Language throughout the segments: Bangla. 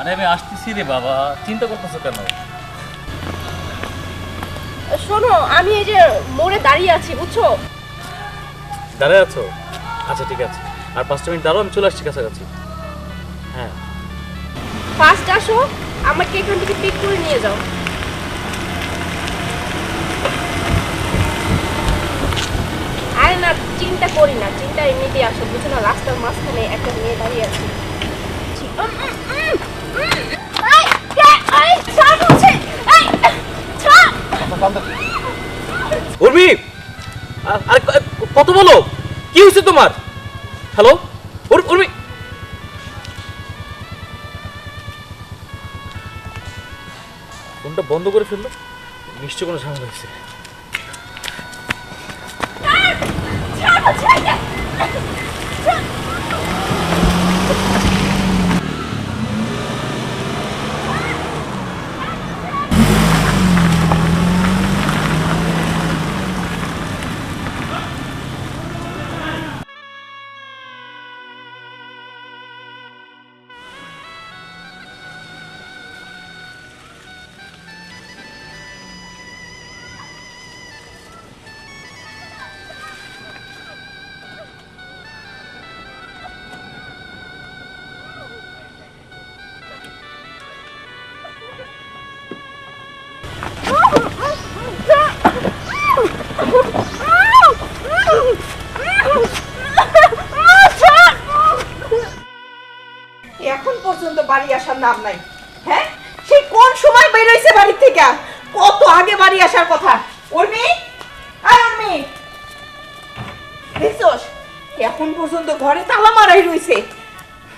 আরে আমি আসতেছি রে বাবা। চিন্তা করতেছো কেন? শোনো আমি এই যে মোড়ে দাঁড়িয়ে আছি বুঝছ? দাঁড়ায় আছো? আচ্ছা ঠিক আছে। আর পাঁচটা মিনিট দাঁড়াও আমি চলে আসছি কাছাকাছি। হ্যাঁ। ফার্স্ট আসো আমাকে এখান থেকে পিক করে নিয়ে যাও। আরে না চিন্তা করি না। চিন্তা এমনিতেই আসো বুঝো না? রাস্তার মাঝখানে একটা মেয়ে দাঁড়িয়ে আছে। উর্মি! আরে কত বলো? কি হয়েছে তোমার? হ্যালো উর্মি! ফোনটা বন্ধ করে ফেলল? নিশ্চয় কোনো ঝামেলা হয়েছে। নাম নাই। হ্যাঁ? সেই কোন সময় বের হইছে বাড়ি থেকে? কত আগে বাড়ি আসার কথা। উর্মি? আয় উর্মি। এখন পর্যন্ত ঘরে তালা মারাই রইছে।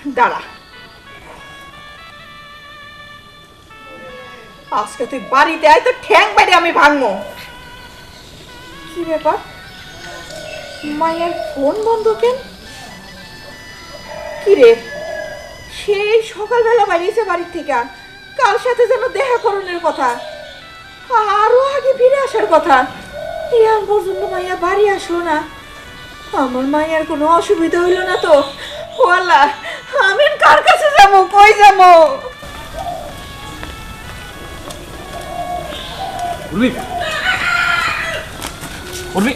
দাঁড়া। আজকে তুই বাড়িতে আয়, তো ঠ্যাং বাইরে আমি ভাঙবো। কি ব্যাপার? মায়ের ফোন বন্ধ কেন? কি রে? সেই সকালবেলা বাড়িয়েছে বাড়ির থেকে। কার সাথে যেন দেখা করণের কথা। আরও আগে ফিরে আসার কথা। ইয়ার পর্যন্ত মাইয়া বাড়ি আসলো না। আমার মাইয়ার কোনো অসুবিধা হইল না তো। ও আল্লাহ আমি কার কাছে যাব? কই যাব? উর্মি। উর্মি।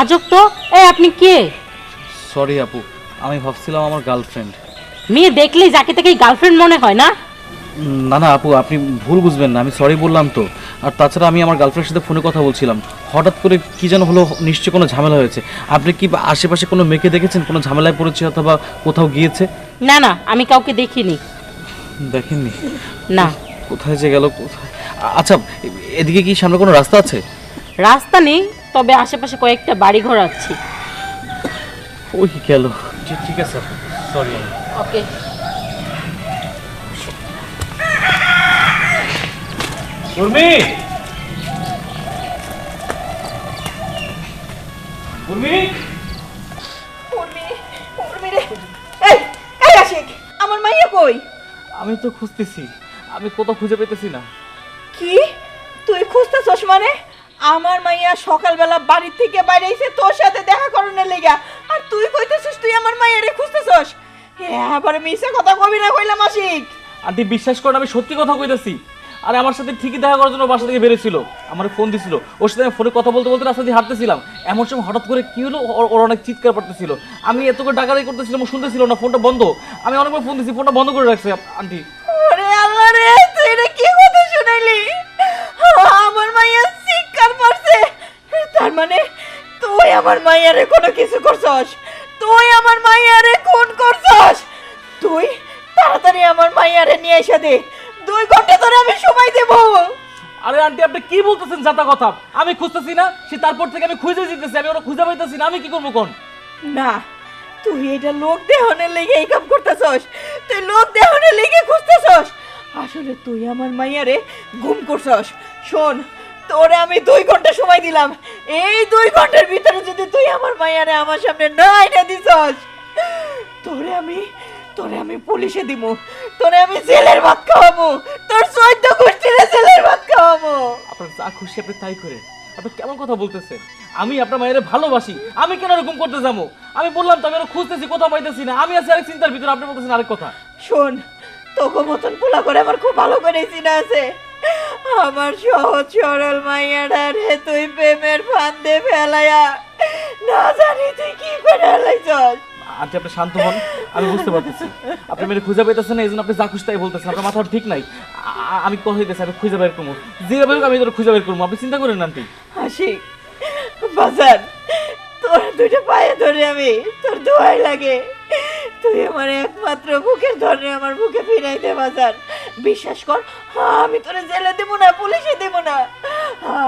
আজব তো। এই আপনি কে? সরি আপু আমি ভাবছিলাম আমার গার্লফ্রেন্ড মেয়ে দেখলেই যাকে তাকেই গার্লফ্রেন্ড মনে হয় না? না না আপু আপনি ভুল বুঝবেন না আমি সরি বললাম তো। আর তাছাড়া আমি আমার গার্লফ্রেন্ডের সাথে ফোনে কথা বলছিলাম। হঠাৎ করে কি যেন হলো নিশ্চয়ই কোনো ঝামেলা হয়েছে। আপনি কি আশেপাশে কোনো মেয়েকে দেখেছেন? কোনো ঝামেলায় পড়েছে অথবা কোথাও গিয়েছে? না না আমি কাউকে দেখিনি। দেখেননি? না। কোথায় যে গেল কোথায়? আচ্ছা এদিকে কি সামনে কোনো রাস্তা আছে? রাস্তা নেই তবে আশেপাশে কয়েকটা বাড়ি ঘর আছে। ওই গেল। ঠিক আছে সরি ওকে উর্মি উর্মি উর্মি উর্মি রে। এই এই আশিক আমার মাইয়া কই? আমি তো খুঁজতেছি। আমি কোথাও খুঁজে পেতেছি না। কি? তুই খুঁজতেছস মানে? আমার মাইয়া সকালবেলা বাড়ির থেকে বাইরে এসে তোর সাথে দেখা করণের লেগা। আর তুই কইতেছিস তুই আমার মাইয়ারে খুঁজতেছস? আবার মিশে কথা কবি না কইলাম আশিক আন্টি বিশ্বাস করেন আমি সত্যি কথা কইতেছি। আরে আমার সাথে ঠিকই দেখা করার জন্য বাসা থেকে বেরোছিল আমার ফোন দিছিল। ওর সাথে আমি ফোনে কথা বলতে বলতে রাস্তা দিয়ে হাঁটতেছিলাম। এমন সময় হঠাৎ করে কি হলো? ওর- ওর অনেক চিৎকার পড়তেছিল আমি এত করে ডাকাডাকি করতেছিলাম ও শুনতেছিল না ফোনটা বন্ধ। আমি অনেকবার ফোন দিছি ফোনটা বন্ধ করে রাখছি আন্টি। ওরে আল্লাহ রে তুই এটা কি কথা শুনাইলি? আমার মাইয়া চিৎকার মারছে। তার মানে তুই আমার মাইয়ারে কোনো কিছু করছস? তুই আমার মাইয়ারে খুন করছস? তুই তাড়াতাড়ি আমার মাইয়ারে নিয়ে এসে দে। দুই ঘণ্টা ধরে আমি সময় দেব। আরে আন্টি আপনি কি বলতেছেন যাতা কথা? আমি খুঁজতেছি না সে তারপর থেকে আমি খুঁজে দিতেছি আমি ওরা খুঁজে পাইতেছি না আমি কি করব কোন? না তুই এটা লোক দেহনের লেগে এই কাম করতেছস। তুই লোক দেহনের লেগে খুঁজতেছস। আসলে তুই আমার মাইয়ারে গুম করছস। শোন তোরে আমি দুই ঘণ্টা সময় দিলাম। এই দুই ঘণ্টার ভিতরে যদি তুই আমার মাইয়ারে আমার সামনে না এনে দিছস তোরে আমি তোরে আমি পুলিশে দিব তোরে আমি জেলের ভাত খাওয়াবো তোর চৈদ্য গোষ্ঠীরে জেলের ভাত খাওয়াবো আপনার যা খুশি আপনি তাই করেন। আপনি কেমন কথা বলতেছেন? আমি আপনার মায়ের ভালোবাসি। আমি কেন এরকম করতে যাব? আমি বললাম তো আমি খুঁজতেছি কোথাও পাইতেছি না। আমি আছি আরেক চিন্তার ভিতরে। আপনি বলতেছেন আরেক কথা। শোন তোকে মতন পোলা করে আমার খুব ভালো করে চিনা আছে। আমার সহজ সরল তুই প্রেমের ফান্দে না জানি তুই কি করে আন্টি আপনি শান্ত হন আমি বুঝতে পারতেছি। আপনি মেরে খুঁজে পেতেছেন না এই জন্য আপনি যা খুঁজতে তাই বলতেছেন। আপনার মাথা ঠিক নাই। আমি কথা দিতেছি আমি খুঁজে বের করব। যেভাবে আমি তোর খুঁজে বের করব। আপনি চিন্তা করেন না আন্টি। হাসি। বাজার তোর দুটো পায়ে ধরে আমি তোর দোয়াই লাগে। তুই আমার একমাত্র বুকের ধরে আমার বুকে ফিরাই দে বাজার। বিশ্বাস কর আমি তোরে জেলে দেবো না পুলিশে দেবো না।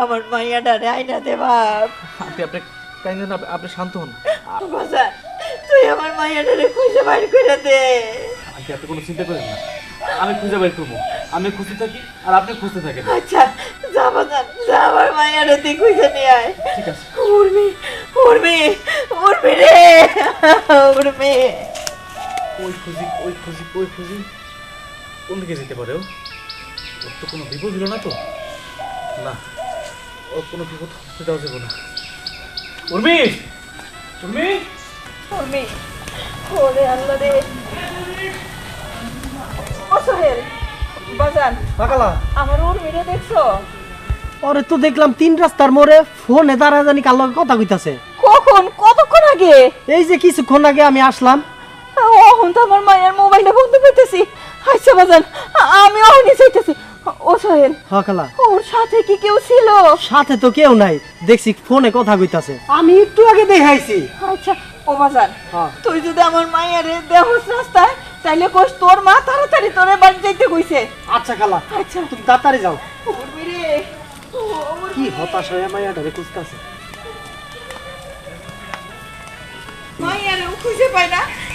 আমার মাইয়াটা আইনা দে বাপ। আন্টি আপনি আপনি শান্ত হন। বাজার তুই আমার মাইয়াটারে খুঁজে বাইর করে দে। আন্টি আপনি কোনো চিন্তা করেন না। আমি খুঁজে বের করব। আমি খুঁজতে থাকি আর আপনি খুঁজতে থাকেন। আচ্ছা যা বাজার যা আমার মাইয়ারে তুই খুঁজে নিয়ে আয়। ঠিক আছে। উর্মি উর্মি উর্মি রে উর্মি। ওই খুঁজি ওই খুঁজি ওই খুঁজি। কোন দিকে যেতে পারে ও? ওর তো কোনো বিপদ হলো না তো? না ওর কোনো বিপদ হতে দেওয়া যাবে না। উর্মি! উর্মি! উর্মি ওরে আল্লাহ রে। ও সোহেল বাজান পাকালা আমার উর্মিরে দেখছ? ওরে তো দেখলাম তিন রাস্তার মোড়ে ফোনে দাঁড়া জানি কার লগে কথা কইতাছে। কখন? কতক্ষণ আগে? এই যে কিছুক্ষণ আগে আমি আসলাম অহন তো আমার মায়ের মোবাইলটা বন্ধ করতেছি। আচ্ছা বাজান আমি অহনি চাইতেছি ও সোহেল হকালা ওর সাথে কি কেউ ছিল? সাথে তো কেউ নাই। দেখছি ফোনে কথা কইতাছে। আমি একটু আগে দেখাইছি। আচ্ছা ও বাজান হ্যাঁ। তুই যদি আমার মায়ের দেহস রাস্তায় তাইলে তোর মা তাড়াতাড়ি তোরে বাড়ি যাইতে কইছে। আচ্ছা খালা আচ্ছা। তুমি তাড়াতাড়ি যাও। রে কি হতাশ হয়ে খুঁজতাছে। মাইয়ারেও খুঁজে পাই না।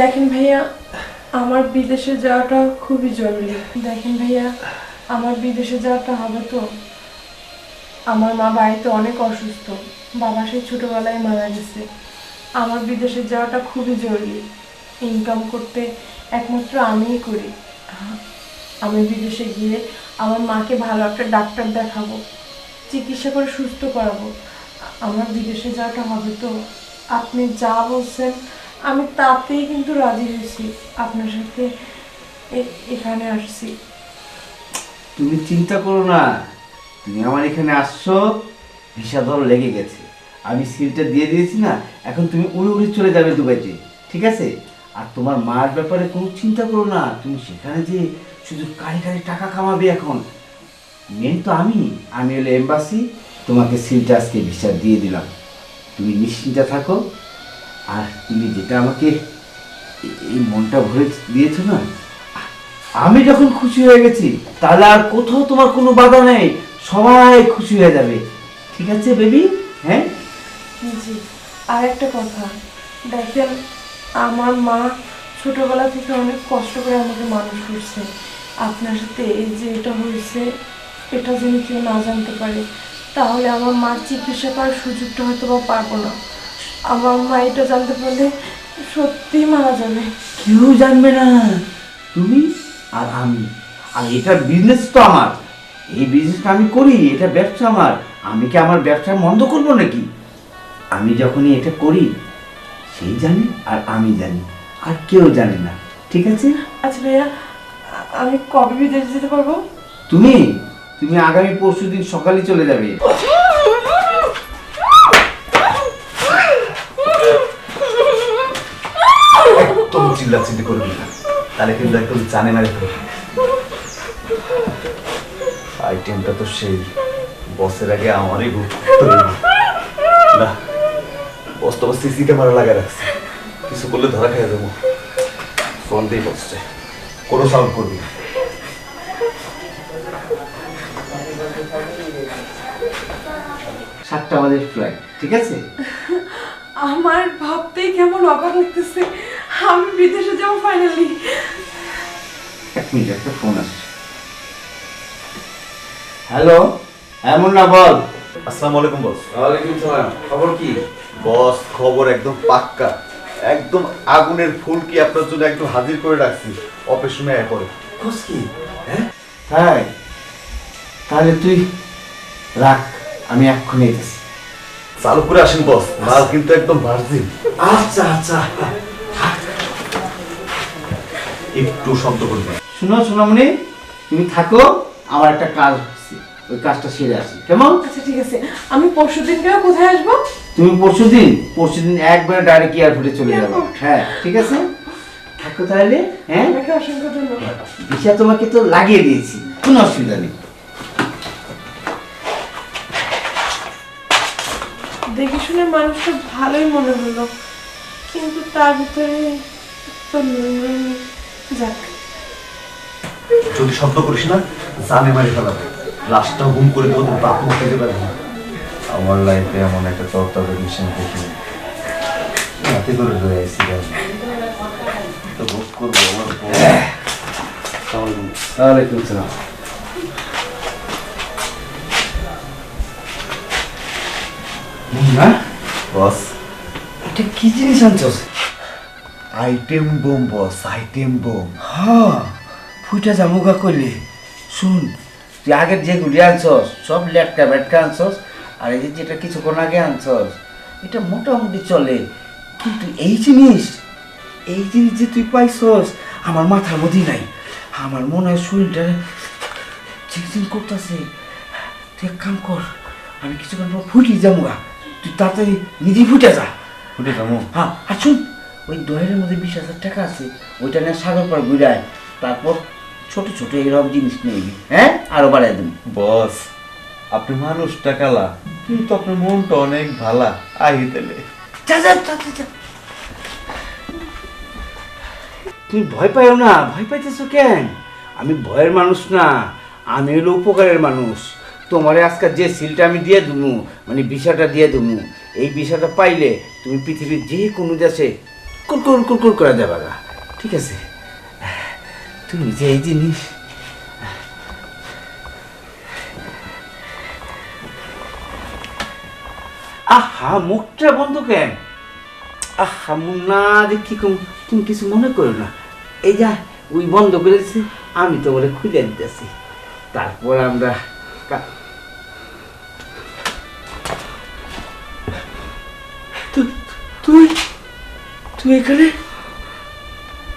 দেখেন ভাইয়া, আমার বিদেশে যাওয়াটা খুবই জরুরি। দেখেন ভাইয়া, আমার বিদেশে যাওয়াটা হবে তো। আমার মা বাড়িতে অনেক অসুস্থ। বাবা সেই ছোটোবেলায় মারা গেছে। আমার বিদেশে যাওয়াটা খুবই জরুরি। ইনকাম করতে একমাত্র আমিই করি। আমি বিদেশে গিয়ে আমার মাকে ভালো একটা ডাক্তার দেখাবো, চিকিৎসা করে সুস্থ করাবো। আমার বিদেশে যাওয়াটা হবে তো। আপনি যা বলছেন আমি তাতেই কিন্তু রাজি হয়েছি। আপনার সাথে এখানে আসছি। তুমি চিন্তা করো না। তুমি আমার এখানে আসছো, ভিসা ধর লেগে গেছে। আমি সিলটা দিয়ে দিয়েছি না, এখন তুমি উড়ে উড়ে চলে যাবে দুবাইতে, ঠিক আছে? আর তোমার মার ব্যাপারে কোনো চিন্তা করো না। তুমি সেখানে যে শুধু কারি কারি টাকা কামাবে এখন। মেন তো আমি। আমি হলো এম্বাসি, তোমাকে সিলটা আজকে ভিসা দিয়ে দিলাম। তুমি নিশ্চিন্তে থাকো। আর তুমি যেটা আমাকে এই মনটা ভরে দিয়েছ না, আমি যখন খুশি হয়ে গেছি, তাহলে আর কোথাও তোমার কোনো বাধা নেই, সবাই খুশি হয়ে যাবে। ঠিক আছে, বেবি? হ্যাঁ? জি, আর একটা কথা। দেখেন, আমার মা ছোটবেলা থেকে অনেক কষ্ট করে আমাকে মানুষ করছে। আপনার সাথে এই যে এটা হয়েছে, এটা যদি কেউ না জানতে পারে, তাহলে আমার মার চিকিৎসা করার সুযোগটা হয়তো বা পারব না। আমার মা এটা জানতে পারলে সত্যিই মারা যাবে। কেউ জানবে না। তুমি আর আমি। আর এটা বিজনেস তো আমার। এই বিজনেসটা আমি করি এটা ব্যবসা আমার। আমি কি আমার ব্যবসা বন্ধ করব নাকি? আমি যখনই এটা করি সেই জানে আর আমি জানি। আর কেউ জানে না। ঠিক আছে? আচ্ছা ভাইয়া আমি কবে বিদেশ যেতে পারব? তুমি? তুমি আগামী পরশু দিন সকালে চলে যাবে। চিল্লাচিল্লি করবি না তাহলে কিন্তু একদম জানে মারে আইটেমটা তো সেই বসের আগে আমারই বস তো সিসি ক্যামেরা রাখছে। কিছু করলে ধরা খেয়ে দেবো। ফোন দিয়ে বসছে কোনো সাউন্ড করবি না। সাতটা আমাদের ফ্লাইট ঠিক আছে? আমার ভাবতেই কেমন অবাক লাগতেছে। আমি বিদেশে যাব ফাইনালি এক মিনিট একটা ফোন আসছে। হ্যালো এমন না বল। আসসালামু আলাইকুম বস। ওয়ালাইকুম সালাম। খবর কি? বস খবর একদম পাক্কা। একদম আগুনের ফুলকি আপনার জন্য একদম হাজির করে রাখছি। অপেশনে আয় পরে খোঁজ কি? হ্যাঁ? তাই? তাহলে তুই রাখ আমি এক্ষুনি এসেছি চালু করে আসেন বস। মাল কিন্তু একদম ভার্জিন আচ্ছা আচ্ছা। একটু শব্দ করবেন শুনো সোনামণি তুমি থাকো আমার একটা কাজ হচ্ছে। ওই কাজটা সেরে আসি। কেমন? আচ্ছা ঠিক আছে। আমি পরশু দিনকেও কোথায় আসব? তুমি পরশু দিন পরশু দিন একবারে ডাইরেক্ট এয়ারপোর্টে চলে যাবে? হ্যাঁ ঠিক আছে? থাকো তাহলে হ্যাঁ? আপনাকে অসংখ্য ধন্যবাদ। ভিসা তোমাকে তো লাগিয়ে দিয়েছি কোনো অসুবিধা নেই। দেখে শুনে মানুষটা ভালোই মনে হলো কিন্তু তার ভিতরে তো যাক। যদি শব্দ করিস না জানে মারি ফেলাবে। লাশটা গুম করে দেবো তোর বাপ মুখ খেতে পারবে না। আমার লাইফে এমন একটা তরতাজা মিশন দেখিনি। হাতে করে রয়ে আছি তো ভোগ করব আমার। ওয়ালাইকুম সালাম বস। এটা কি জিনিস আনছস? Item bomb boss item bomb হ্যাঁ ফুইটা জামুকা করলি। শুন তুই আগের যেগুলি আনছস সব লেটকা বেটকা আনছস আর এই যে যেটা কিছুক্ষণ আগে আনছস এটা মোটামুটি চলে। কিন্তু এই জিনিস এই জিনিস যে তুই পাইছস আমার মাথার মধ্যেই নাই। আমার মনে হয় শরীরটা চিকচিক করতেছে। তুই এক কাম কর আমি কিছুক্ষণ পর ফুটি যামুগা তুই তাড়াতাড়ি নিজেই ফুটে যা। ফুটে যাব। হ্যাঁ আর শুন ওই দহের মধ্যে বিশ হাজার টাকা আছে ওইটা নিয়ে সাগর পার ঘুরায়। তারপর ছোট ছোট এরকম জিনিস নিয়ে হ্যাঁ? আরও বাড়াই দেন বস আপনি মানুষটা কালা কিন্তু আপনার মনটা অনেক ভালা। আহি তেলে যা যা যা, যা, যা। তুমি ভয় পাইও না ভয় পাইতেছো কেন? আমি ভয়ের মানুষ না আমি হলো উপকারের মানুষ। তোমারে আজকে যে সিলটা আমি দিয়ে দেবো মানে বিষাটা দিয়ে দেবো এই বিষাটা পাইলে তুমি পৃথিবীর যে কোনো দেশে কুরকুর কুরকুর করে দেবা গা। ঠিক আছে। তুমি যে এই জিনিস আহা, মুখটা বন্ধ কেন? আহা, মুন্না কম তুমি কিছু মনে করো না। এই যা, ওই বন্ধ করে দিছি আমি তো বলে খুলে দিতেছি। তারপর আমরা তুই এখানে?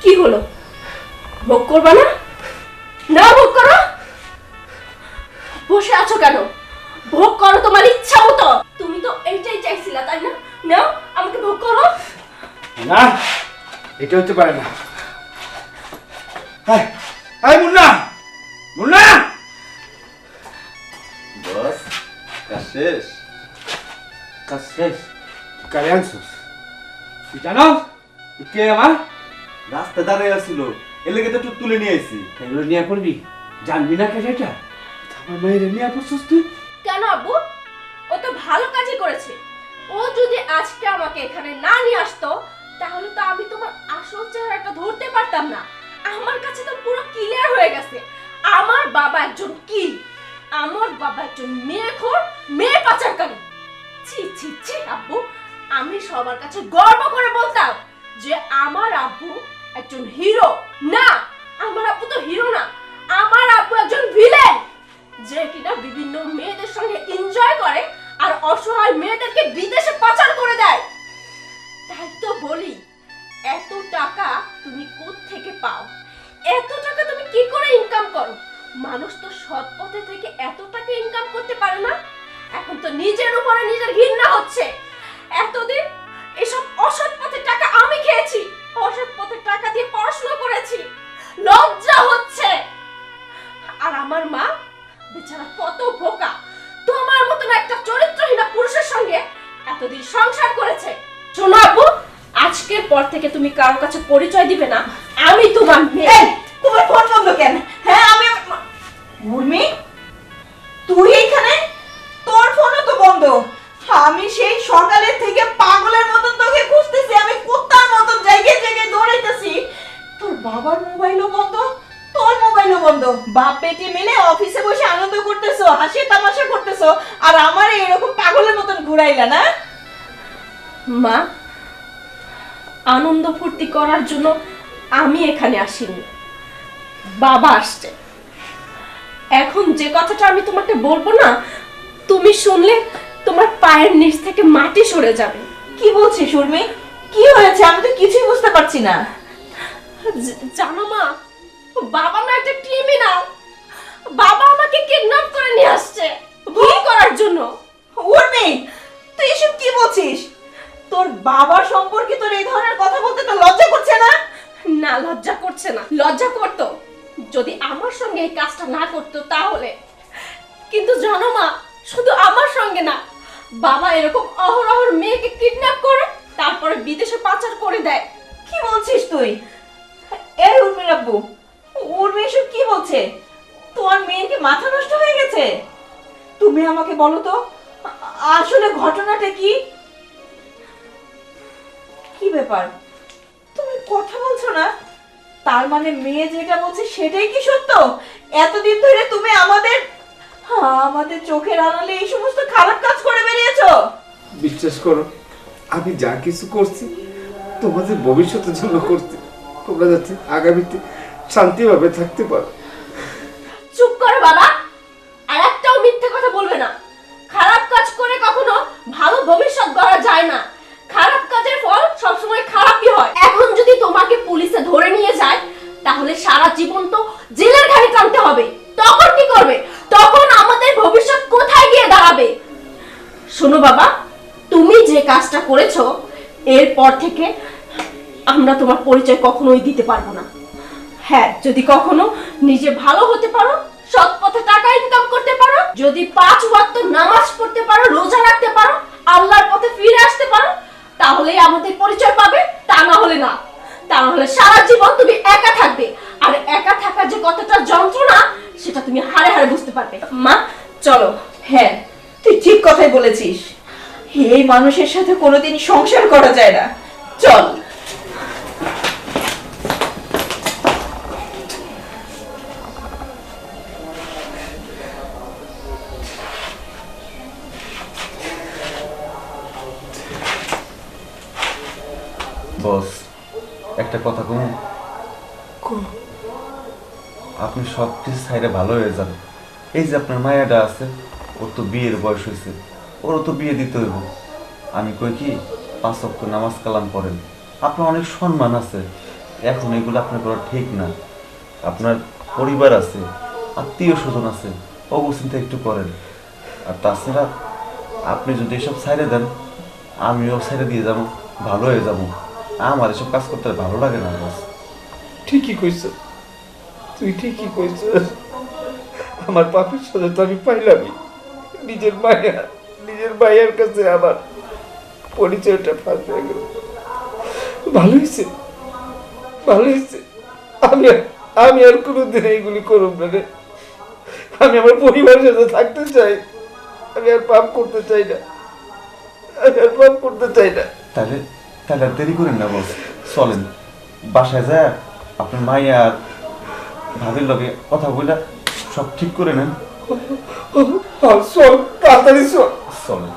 কি হলো? ভোগ করবা না? না ভোগ করো? বসে আছো কেন? ভোগ করো তোমার ইচ্ছা মতো। তুমি তো এইটাই চাইছিলা তাই না? নাও আমাকে ভোগ করো। না এটা হতে পারে না। Hi hi Munna! Munna! Boss কাজ শেষ? কাজ শেষ। কারে আনছিস? তুই জানো কে আমার? রাস্তা দাঁড়ায় আসছিল এর লেগে তো একটু তুলে নিয়ে আইছি। এগুলো নিয়ে পড়বি জানবি না কেন এটা? আমার মায়ের নিয়ে পড়ছিস তুই? কেন আব্বু? ও তো ভালো কাজই করেছে। ও যদি আজকে আমাকে এখানে না নিয়ে আসতো তাহলে তো আমি তোমার আসল চেহারাটা ধরতে পারতাম না। আমার কাছে তো পুরো ক্লিয়ার হয়ে গেছে। আমার বাবা একজন কি? আমার বাবা একজন মেয়েখোর মেয়ে পাচারকারী। ছি ছি ছি আব্বু। আমি সবার কাছে গর্ব করে বলতাম যে আমার আব্বু একজন হিরো না, আমার আব্বু তো হিরো না। আমার আব্বু একজন ভিলেন যে কিনা বিভিন্ন মেয়েদের সঙ্গে এনজয় করে আর অসহায় মেয়েদেরকে বিদেশে পাচার করে দেয়। তাই তো বলি, এত টাকা তুমি থেকে পাও? এত টাকা তুমি কি করে ইনকাম করো? মানুষ তো সৎ পথে থেকে এত টাকা ইনকাম করতে পারে না। এখন তো নিজের উপরে নিজের ঘৃণা হচ্ছে। এতদিন এসব অসৎ পথে টাকা আমি খেয়েছি। অসৎ পথে টাকা দিয়ে পড়াশোনা করেছি। লজ্জা হচ্ছে। আর আমার মা, বেচারা কত বোকা। তোমার মতন একটা চরিত্রহীনা পুরুষের সঙ্গে এতদিন সংসার করেছে। শোনো আপু, আজকের পর থেকে তুমি কারোর কাছে পরিচয় দিবে না। আমি তোমার মেয়ে। তোমার ফোন বন্ধ কেন? বেটি মিলে অফিসে বসে আনন্দ করতেছো হাসি তামাশা করতেছো আর আমার এরকম পাগলের মতন ঘুরাইলা না? মা আনন্দ ফুর্তি করার জন্য আমি এখানে আসিনি। বাবা আসছে। এখন যে কথাটা আমি তোমাকে বলব না তুমি শুনলে তোমার পায়ের নিচ থেকে মাটি সরে যাবে। কি বলছিস উর্মি কি হয়েছে? আমি তো কিছুই বুঝতে পারছি না। জানো মা বাবা না একটা ক্রিমিনাল বাবা আমাকে কিডন্যাপ করে নিয়ে আসছে। ভুল করার জন্য। উর্মি তুই এসব কি বলছিস? তোর বাবা সম্পর্কে তোর এই ধরনের কথা বলতে তো লজ্জা করছে না? না লজ্জা করছে না। লজ্জা করতো। যদি আমার সঙ্গে এই কাজটা না করতো তাহলে। কিন্তু জানো মা শুধু আমার সঙ্গে না। বাবা এরকম অহরহর মেয়েকে কিডন্যাপ করে তারপরে বিদেশে পাচার করে দেয়। কি বলছিস তুই? এই উর্মির আব্বু উর্মি এসব কি বলছে? তোমার মেয়ের কি মাথা নষ্ট হয়ে গেছে? তুমি আমাকে বলো তো আসলে ঘটনাটা কি? কি ব্যাপার? তুমি কথা বলছো না? তার মানে মেয়ে যেটা বলছে সেটাই কি সত্য? এতদিন ধরে তুমি আমাদের হ্যাঁ, আমাদের চোখের আড়ালে এই সমস্ত খারাপ কাজ করে বেরিয়েছো। বিশ্বাস করো আমি যা কিছু করছি তোমাদের ভবিষ্যতের জন্য করছি। তোমরা যাতে আগামীতে শান্তিভাবে থাকতে পারো। চুপ করো বাবা। আর একটাও মিথ্যে কথা বলবে না। খারাপ কাজ করে কখনো ভালো ভবিষ্যৎ গড়া যায় না। খারাপ কাজের ফল সবসময় খারাপই হয়। এখন যদি তোমাকে পুলিশে ধরে নিয়ে যায়, তাহলে সারা জীবন তো জেলের ঘাড়ে টানতে হবে। তখন কি করবে? তখন আমাদের ভবিষ্যৎ কোথায় গিয়ে দাঁড়াবে? শোনো বাবা, তুমি যে কাজটা করেছ, এরপর থেকে আমরা তোমার পরিচয় কখনোই দিতে পারব না। হ্যাঁ যদি কখনো নিজে ভালো হতে পারো, সৎ পথে টাকা ইনকাম করতে পারো, যদি পাঁচ ওয়াক্ত নামাজ পড়তে পারো, রোজা রাখতে পারো, আল্লাহর পথে ফিরে আসতে পারো, তাহলেই আমাদের পরিচয় পাবে, তা না হলে না। তা না হলে সারা জীবন তুমি একা থাকবে, আর একা থাকার যে কতটা যন্ত্রণা, সেটা তুমি হারে হারে বুঝতে পারবে। মা, চলো। হ্যাঁ তুই ঠিক কথাই বলেছিস। এই মানুষের সাথে কোনোদিন সংসার করা যায় না। চল। আপনি সব কিছু সাইডে ভালো হয়ে যান। এই যে আপনার মায়াটা আছে, ওর তো বিয়ের বয়স হয়েছে, ওরও তো বিয়ে দিতে হইব। আমি কই কি, পাঁচ অক্ট নামাজ কালাম পড়েন। আপনার অনেক সম্মান আছে, এখন এগুলো আপনার করা ঠিক না। আপনার পরিবার আছে, আত্মীয় স্বজন আছে অবস্থিত একটু করেন। আর তাছাড়া আপনি যদি এসব সাইডে দেন, আমিও সাইডে দিয়ে যাব, ভালো হয়ে যাব। আমার এসব কাজ করতে ভালো লাগে না ঠিকই কইছ। তুই ঠিকই কইছ আমার পাপের সাথে তো আমি পাইলামই। নিজের মায়া, নিজের মায়ের কাছে আমার পরিচয়টা ফাঁস হয়ে গেল। ভালো হয়েছে ভালো হয়েছে আমি আমি আর কোনোদিন এইগুলি করব না রে। আমি আমার পরিবারের সাথে থাকতে চাই। আমি আর পাপ করতে চাই না। আমি আর পাপ করতে চাই না। তাহলে তাহলে আর দেরি করেন না বস। চলেন। বাসায় যায় আপনার মাইয়া ভাবির লগে কথা বলে সব ঠিক করে নেন। চল তাড়াতাড়ি চল। চলেন।